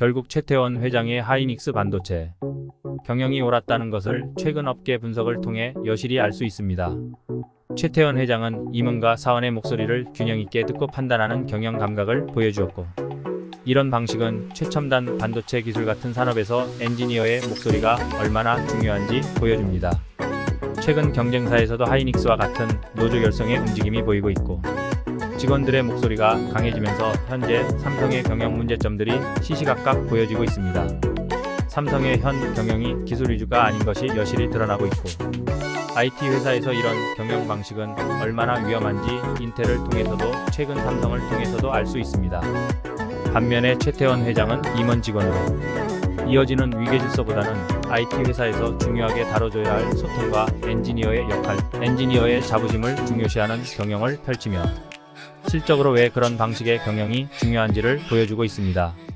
결국 최태원 회장의 하이닉스 반도체 경영이 옳았다는 것을 최근 업계 분석을 통해 여실히 알 수 있습니다. 최태원 회장은 임원과 사원의 목소리를 균형 있게 듣고 판단하는 경영 감각을 보여주었고 이런 방식은 최첨단 반도체 기술 같은 산업에서 엔지니어의 목소리가 얼마나 중요한지 보여줍니다. 최근 경쟁사에서도 하이닉스와 같은 노조 결성의 움직임이 보이고 있고 직원들의 목소리가 강해지면서 현재 삼성의 경영 문제점들이 시시각각 보여지고 있습니다. 삼성의 현 경영이 기술 위주가 아닌 것이 여실히 드러나고 있고 IT 회사에서 이런 경영 방식은 얼마나 위험한지 인텔을 통해서도 최근 삼성을 통해서도 알 수 있습니다. 반면에 최태원 회장은 임원 직원으로 이어지는 위계 질서보다는 IT 회사에서 중요하게 다뤄줘야 할 소통과 엔지니어의 역할, 엔지니어의 자부심을 중요시하는 경영을 펼치며 실적으로 왜 그런 방식의 경영이 중요한지를 보여주고 있습니다.